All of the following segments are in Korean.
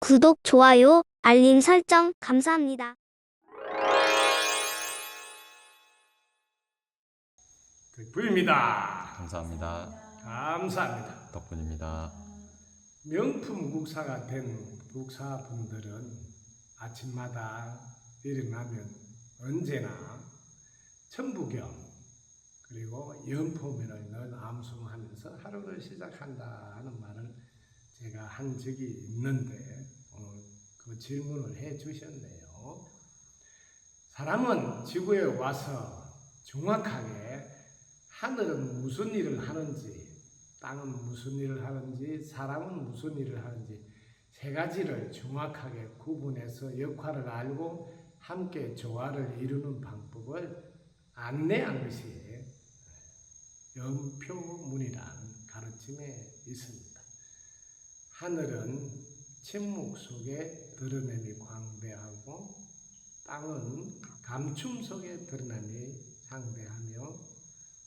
구독, 좋아요, 알림 설정 감사합니다. 덕분입니다. 감사합니다. 감사합니다. 덕분입니다. 명품 국사가 된 국사분들은 아침마다 일어나면 언제나 천부경 그리고 연포면을 늘 암송하면서 하루를 시작한다는 말을 제가 한 적이 있는데 질문을 해 주셨네요. 사람은 지구에 와서 정확하게 하늘은 무슨 일을 하는지 땅은 무슨 일을 하는지 사람은 무슨 일을 하는지 세 가지를 정확하게 구분해서 역할을 알고 함께 조화를 이루는 방법을 안내한 것이 연표문이란 가르침에 있습니다. 하늘은 침묵 속에 드러냄이 광대하고 땅은 감춤 속에 드러남이 상대하며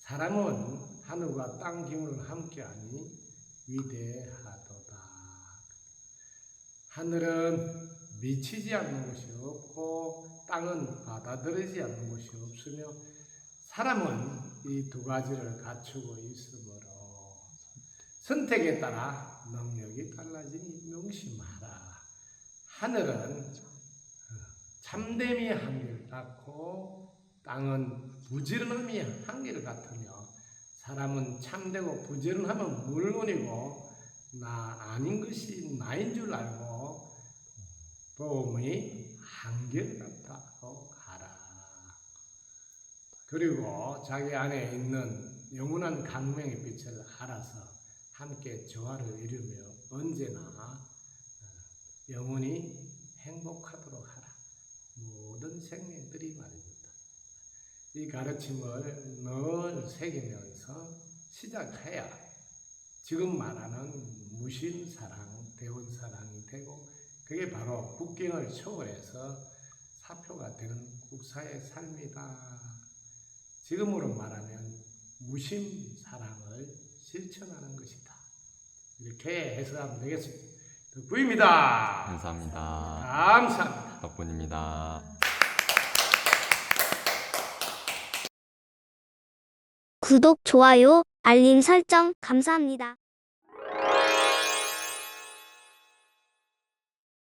사람은 하늘과 땅 기운을 함께하니 위대하도다. 하늘은 미치지 않는 것이 없고 땅은 받아들이지 않는 것이 없으며 사람은 이 두 가지를 갖추고 있으므로 선택에 따라 능력이 달라지니 명심하라. 하늘은 참됨이 한결 같고 땅은 부지런함이 한결 같으며 사람은 참되고 부지런하면 물론이고 나 아닌 것이 나인 줄 알고 도움이 한결 같다고 하라. 그리고 자기 안에 있는 영원한 강명의 빛을 알아서 함께 조화를 이루며 언제나 어, 영원히 행복하도록 하라. 모든 생명들이 말입니다. 이 가르침을 늘 새기면서 시작해야 지금 말하는 무신사랑, 대원사랑이 되고 그게 바로 국경을 초월해서 사표가 되는 국사의 삶이다. 지금으로 말하면 무심 사랑을 실천하는 것이다. 이렇게 해석하면 되겠습니다. 덕구입니다. 감사합니다. 감사합니다. 덕분입니다. 구독, 좋아요, 알림 설정 감사합니다.